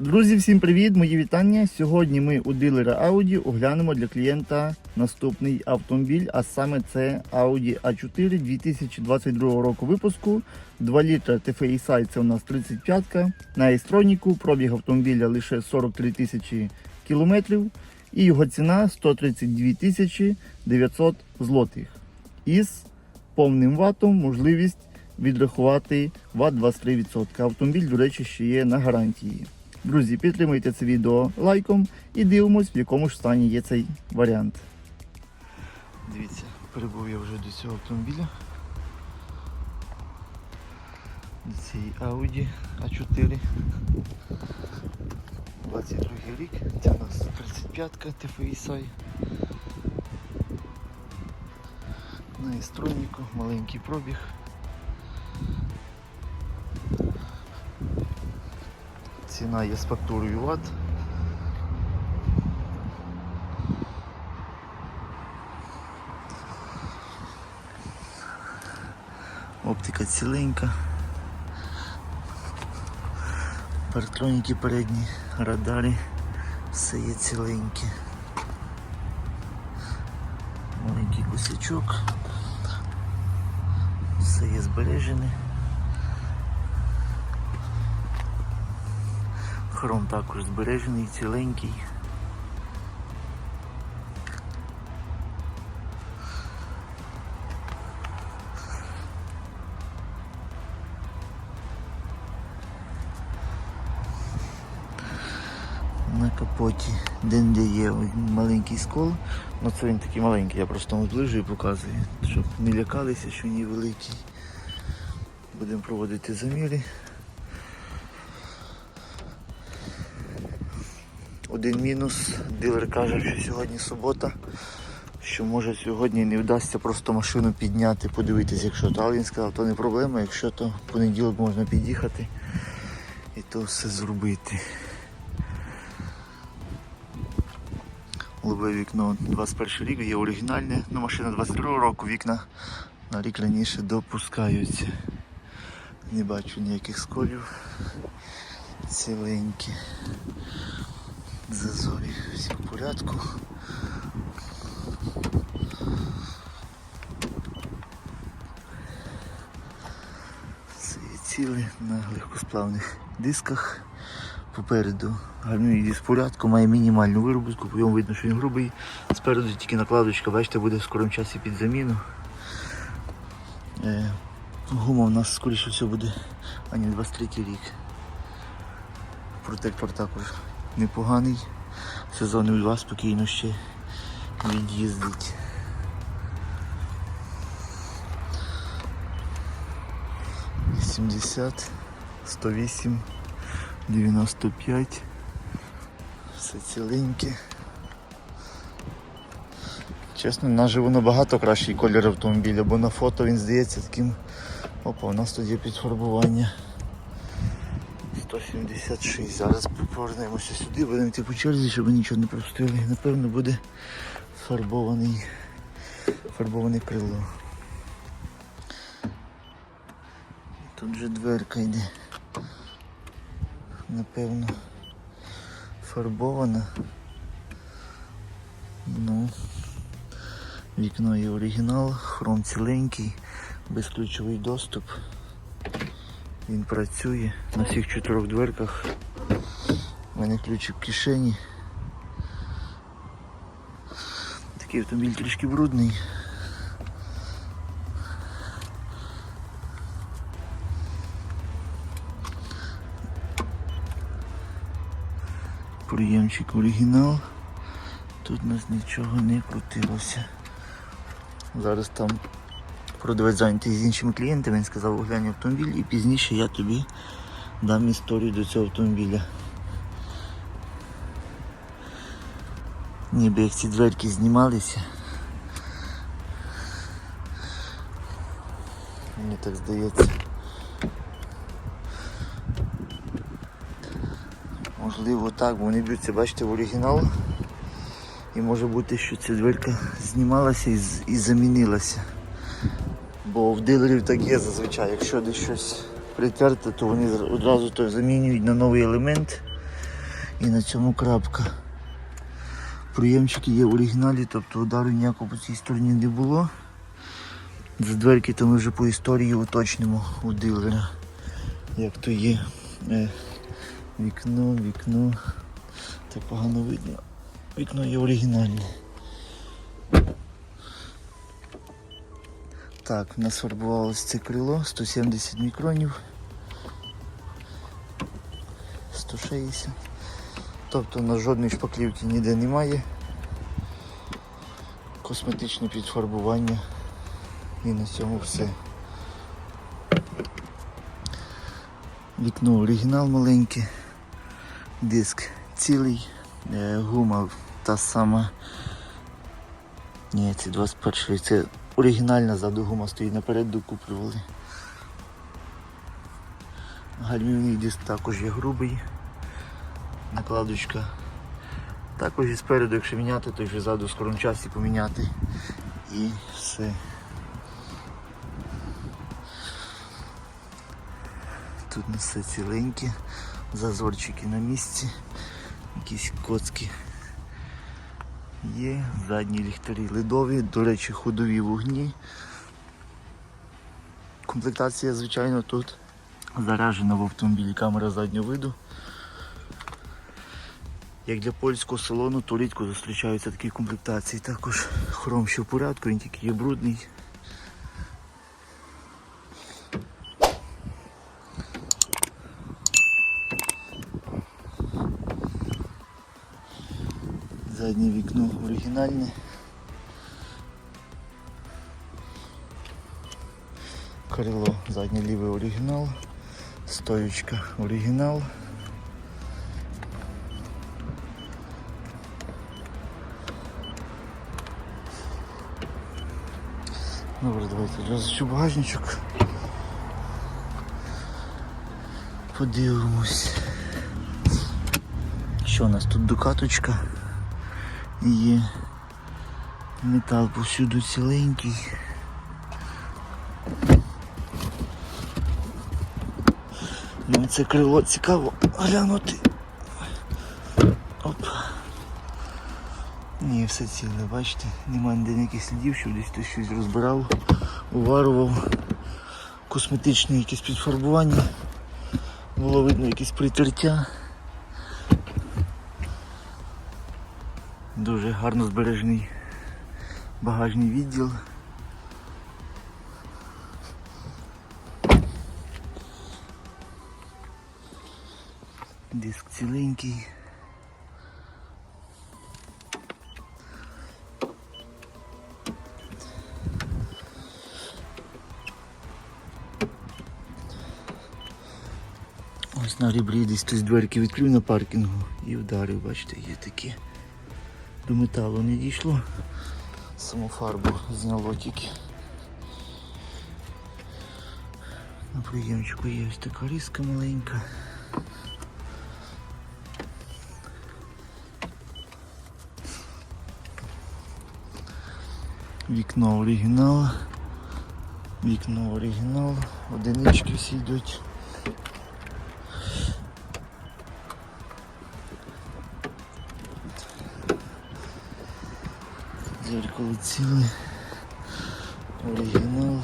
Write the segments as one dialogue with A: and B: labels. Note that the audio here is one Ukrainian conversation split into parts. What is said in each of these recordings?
A: Друзі, всім привіт! Мої вітання. Сьогодні ми у дилера Audi оглянемо для клієнта наступний автомобіль, а саме це Audi A4 2022 року випуску. 2 літра TFSI це у нас 35-ка. На естроніку пробіг автомобіля лише 43 тисячі кілометрів. І його ціна 132 тисячі 900 злотих. Із повним ватом можливість відрахувати ват 23%. Автомобіль, до речі, ще є на гарантії. Друзі, підтримуйте це відео лайком і дивимось, в якому ж стані є цей варіант. Дивіться, прибув я вже до цього автомобіля. До цієї Audi A4. 22 рік. Це у нас 35-ка TFSI. На істроннику, маленький пробіг. Ціна є з фактурою ват. Оптика ціленька. Парктроніки передні, радари, все є ціленьке. Маленький косячок. Все є збережене. Хром також збережений, ціленький. На капоті де є маленький скол, ну це він такий маленький, я просто вам зближу і показую, щоб не лякалися, що він великий. Будемо проводити заміри. Один мінус, дилер каже, що сьогодні субота, що може сьогодні не вдасться просто машину підняти, подивитися, якщо то. Але він сказав, то не проблема, якщо то в понеділок можна під'їхати і то все зробити. Лобове вікно 21 рік, є оригінальне, ну машина 22 року, вікна на рік раніше допускаються. Не бачу ніяких сколів. Ціленькі. Зазорі всі в порядку. Все є на легкосплавних дисках. Попереду гарний в порядку, має мінімальну виробітку, по ньому видно, що він грубий. Спереду тільки накладочка, бачите, буде в скорому часі під заміну. Е, гума у нас скоріше всього буде, а ні, 23 рік. Протектор також непоганий. Сезонів два спокійно ще від'їздить. Сімдесят, сто вісім, дев'яносто п'ять. Все ціленьке. Чесно, наживо набагато кращий колір автомобіля, бо на фото він здається таким. Опа, у нас тут є підфарбування. 176. Зараз повернемося сюди, будемо йти по черзі, щоб нічого не пропустили. Напевно буде фарбований, фарбоване крило. Тут же дверка йде. Напевно фарбована. Ну, вікно є оригінал, хром ціленький, безключовий доступ. Він працює на всіх чотирьох дверках. У мене ключик в кишені. Такий автомобіль трішки брудний. Приємчик оригінал. Тут у нас нічого не крутилося. Зараз там продавець зайнятий з іншими клієнтами, він сказав оглянь автомобіль і пізніше я тобі дам історію до цього автомобіля. Ніби як ці дверки знімалися. Мені так здається. Можливо так, бо вони б'ються, бачите, в оригінал. І може бути, що ця дверка знімалася і, замінилася. Бо в дилерів так є зазвичай. Якщо десь щось притерте, то вони одразу то замінюють на новий елемент І на цьому крапка. Проємчики є в оригіналі, тобто удару ніякого по цій стороні не було. За дверки то ми вже по історії уточнимо у дилера. Як то є е, вікно, вікно. Так погано видно. Вікно є оригінальне. Так, в нас фарбувалось це крило 170 мікронів. 160. Тобто на жодної шпаклівки ніде немає. Косметичне підфарбування. І на цьому все. Вікно оригінал маленьке, диск цілий, е, гума та сама. Ні, це 21 це оригінальна ззаду гума стоїть наперед докуплювали. Гальмівний диск також є грубий. Накладочка. Також і спереду, якщо міняти, то вже ззаду в скорому часі поміняти. І все. Тут у нас все ціленьке, зазорчики на місці, якісь коцки є, задні ліхтарі ледові, до речі, ходові вогні. Комплектація, звичайно, тут заряджена в автомобілі камера заднього виду. Як для польського салону, то рідко зустрічаються такі комплектації. Також хром ще в порядку, він тільки є брудний. Заднє вікно оригінальне. Крило заднє ліве оригінал, стоючка оригінал. Добре, давайте розчу багажничок. Подивимось. Що у нас тут докаточка є. Метал повсюду ціленький. Ну це крило цікаво глянути. Оп. Ні, все ціле, бачите, немає ніде ніяких слідів, що десь хтось щось розбирав, уварував. Косметичне якесь підфарбування. Було видно якесь притертя. Дуже гарно збережений багажний відділ. Диск ціленький. Ось на ребрі десь хтось дверки відкрив на паркінгу і вдарив, бачите, є такі. До металу не дійшло. Саму фарбу зняло тільки. На приємчику є ось така різка маленька. Вікно оригінал. Вікно оригінал. Одинички всі йдуть. Зеркало ціле. Оригінал.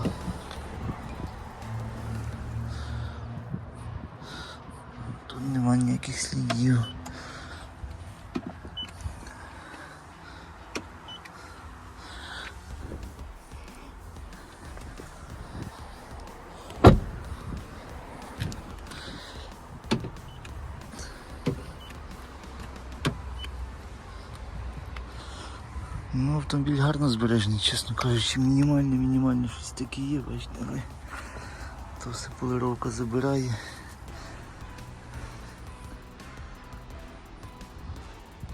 A: Автомобіль гарно збережений, чесно кажучи, мінімальне, мінімальне щось таке є, бачите, але то все полировка забирає.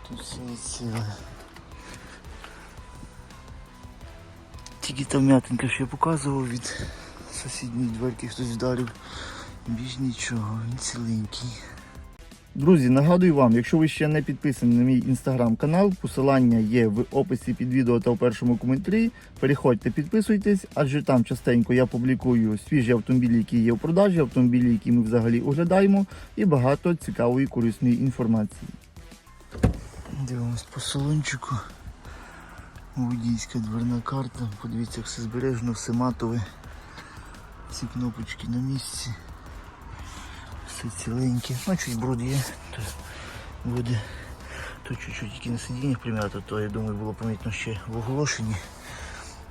A: Тут все є ціле. Тільки та м'ятинка, що я показував від сусідньої дверки хтось вдарив. Більш нічого, він ціленький. Друзі, нагадую вам, якщо ви ще не підписані на мій інстаграм-канал, посилання є в описі під відео та в першому коментарі. Переходьте, підписуйтесь, адже там частенько я публікую свіжі автомобілі, які є в продажі, автомобілі, які ми взагалі оглядаємо, і багато цікавої корисної інформації. Дивимось по салончику. Водійська дверна карта. Подивіться, як все збережено, все матове. Всі кнопочки на місці. Все ціленьке. Ну, чуть бруд є, то буде. Тут чуть-чуть тільки на сидіннях прим'ято, то я думаю було помітно ще в оголошенні.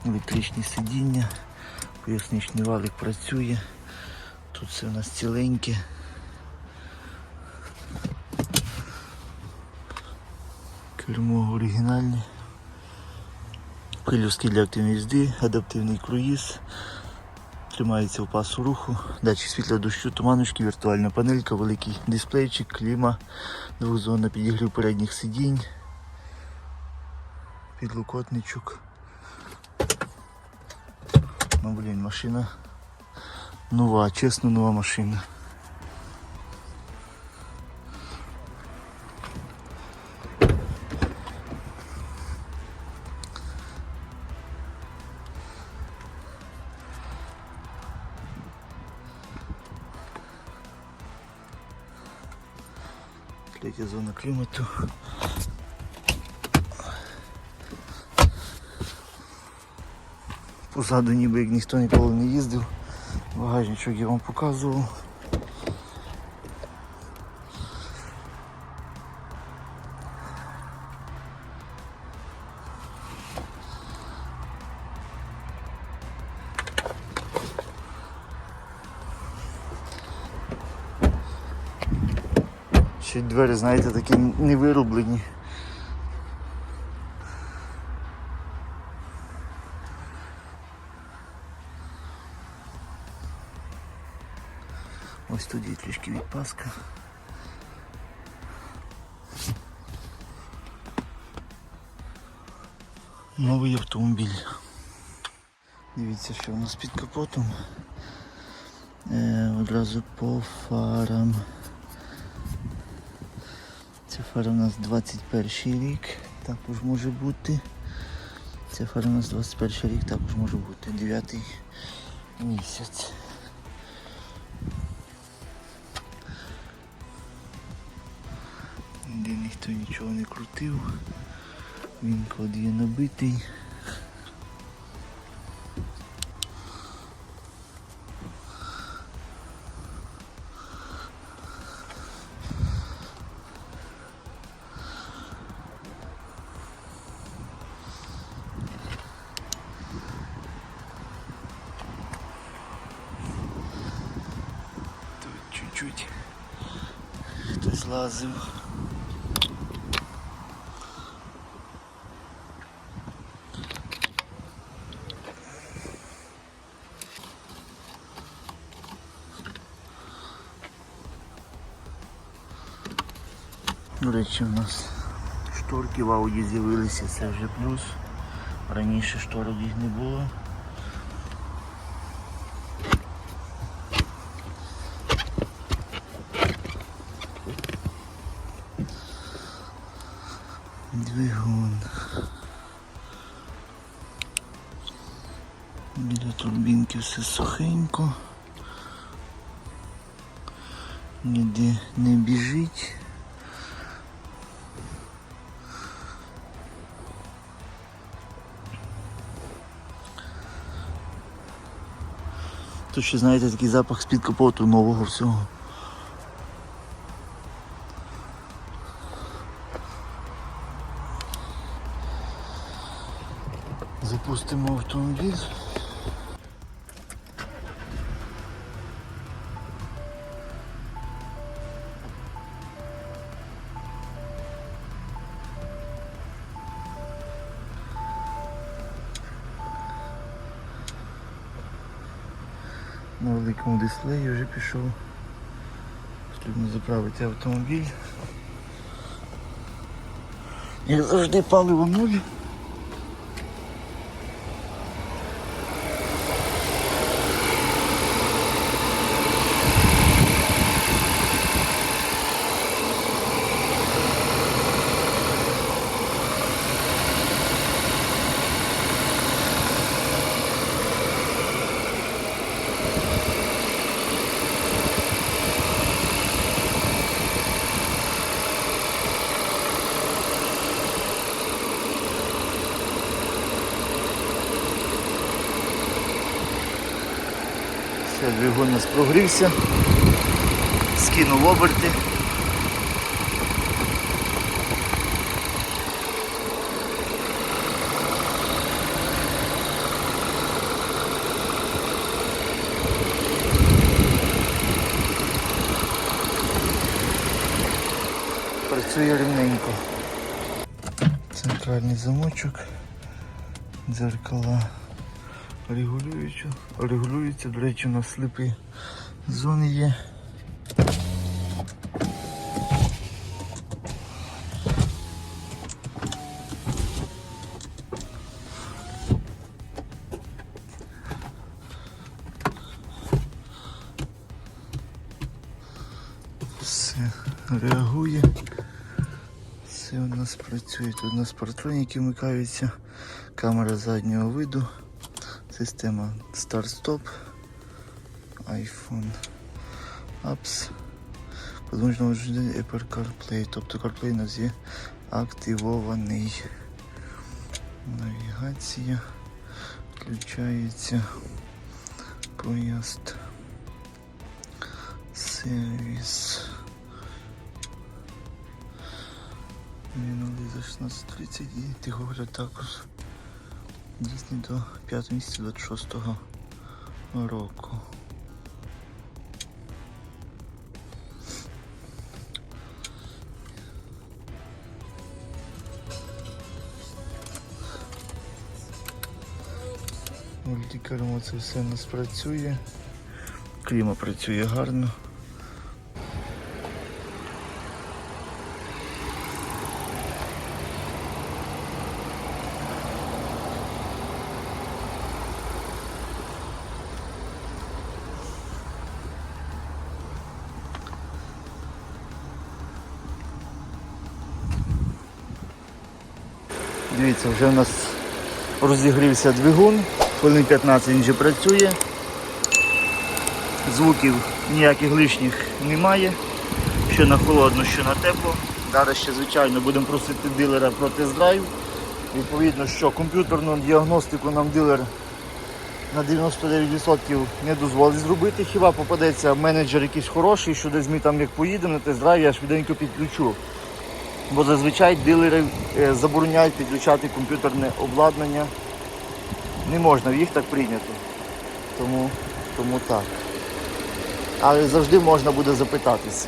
A: Електричні сидіння, поясничний валик працює. Тут все у нас ціленьке. Кермо оригінальне. Пилюски для активної їзди, адаптивний круїз. Тримається в пасу руху, датчик світла дощу, туманочки, віртуальна панелька, великий дисплейчик, кліма, двохзонна підігрів передніх сидінь, підлокотничок. Ну блін, машина нова, чесно нова машина. Третя зона клімату. Позаду ніби як ніхто ніколи не їздив. Багажничок я вам показував. Ще двері, знаєте, такі не вироблені. Ось тут є трішки відпаска. Новий автомобіль. Дивіться, що у нас під капотом. Е, одразу по фарам. Фара у нас 21 рік, також може бути. Ця у нас 21 рік, також може бути 9 місяць. Де ніхто нічого не крутив. Він є набитий. Хтось лазив. До речі, у нас шторки в ауді з'явилися, це вже плюс. Раніше шторок їх не було. Турбінки все сухенько. Ніде не біжить. Тут ще знаєте такий запах з-під капоту нового всього. Запустимо автомобіль. На великому дисплеї вже пішов. Потрібно заправити автомобіль. Як завжди паливо нуль. Двигун у нас прогрівся, скинув оберти. Працює рівненько. Центральний замочок, дзеркала регулюються, регулюються, до речі, у нас сліпі зони є. Все реагує. Все у нас працює. Тут у нас партроніки вмикаються, камера заднього виду, система старт-стоп, iPhone Apps, вживання Apple CarPlay, тобто CarPlay у нас є активований. Навігація включається. Поїзд. Сервіс. Минулий за 16.30 і тихогляд також дійсний до 5 місяця 26 року. Мультикермо це все у нас працює. Кліма працює гарно. Дивіться, вже у нас розігрівся двигун, хвилин 15 він вже працює. Звуків ніяких лишніх немає. Що на холодно, що на тепло. Зараз ще, звичайно, будемо просити дилера про тест-драйв. Відповідно, що комп'ютерну діагностику нам дилер на 99% не дозволить зробити. Хіба попадеться менеджер якийсь хороший, що десь ми там як поїдемо на тест-драйв, я швиденько підключу. Бо зазвичай дилери е, забороняють підключати комп'ютерне обладнання. Не можна, їх так прийнято. Тому, тому так. Але завжди можна буде запитатися.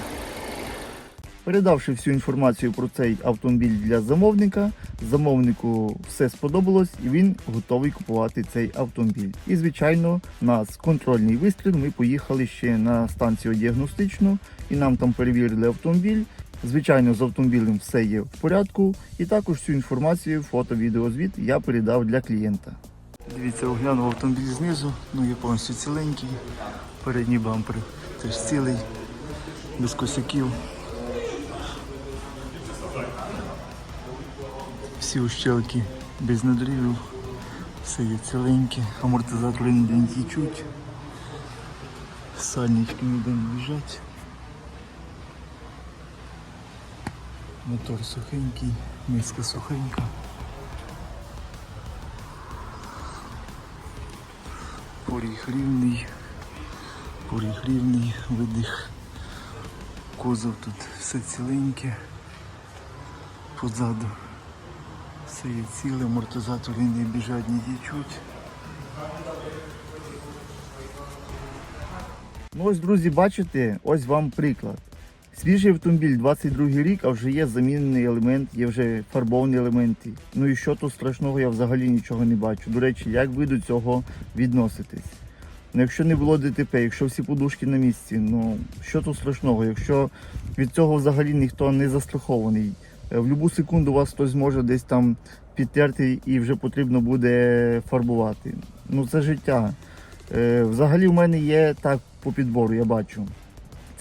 A: Передавши всю інформацію про цей автомобіль для замовника, замовнику все сподобалось і він готовий купувати цей автомобіль. І, звичайно, у нас контрольний вистріл. Ми поїхали ще на станцію діагностичну і нам там перевірили автомобіль. Звичайно, з автомобілем все є в порядку, і також всю інформацію, фото, відеозвіт я передав для клієнта. Дивіться, оглянув автомобіль знизу, ну є повністю ціленький. Передній бампер теж цілий, без косяків. Всі ущелки без надрівів, все є ціленьке, амортизатори ніде не тічуть, сальнички ніде не біжать. Мотор сухенький, миска сухенька. Поріг рівний, поріг рівний, видих. Кузов тут все ціленьке. Позаду все є ціле, амортизатори не біжать, не тічуть. Ну ось, друзі, бачите, ось вам приклад. Свіжий автомобіль 22 рік, а вже є замінений елемент, є вже фарбовані елементи. Ну і що тут страшного, я взагалі нічого не бачу. До речі, як ви до цього відноситесь? Ну, якщо не було ДТП, якщо всі подушки на місці, ну що тут страшного? Якщо від цього взагалі ніхто не застрахований, Е, в будь-яку секунду вас хтось може десь там підтерти і вже потрібно буде фарбувати. Ну це життя. Е, Взагалі в мене є так по підбору, я бачу.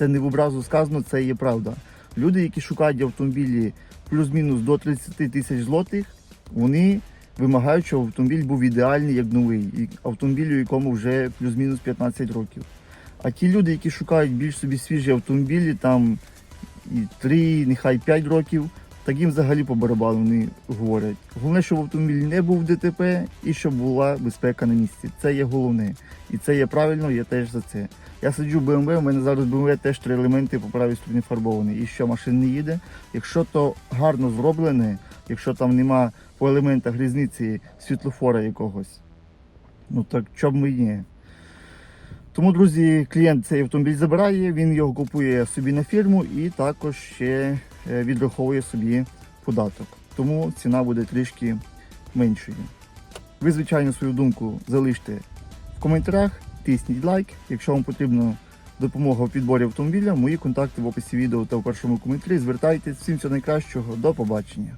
A: Це не в образу сказано, це є правда. Люди, які шукають автомобілі плюс-мінус до 30 тисяч злотих, вони вимагають, щоб автомобіль був ідеальний, як новий, і автомобілю, якому вже плюс-мінус 15 років. А ті люди, які шукають більш собі свіжі автомобілі, там і 3, нехай 5 років, Так їм взагалі по барабану вони говорять. Головне, щоб автомобіль не був ДТП і щоб була безпека на місці. Це є головне. І це є правильно, я теж за це. Я сиджу в BMW, у мене зараз BMW теж три елементи по правій стороні фарбовані. І що машин не їде. Якщо то гарно зроблене, якщо там нема по елементах різниці світлофора якогось, ну так чоб ми ні. Тому, друзі, клієнт цей автомобіль забирає, він його купує собі на фірму і також ще відраховує собі податок. Тому ціна буде трішки меншою. Ви, звичайно, свою думку залиште в коментарях, тисніть лайк. Якщо вам потрібна допомога в підборі автомобіля, мої контакти в описі відео та в першому коментарі. Звертайтесь. Всім всього найкращого, до побачення.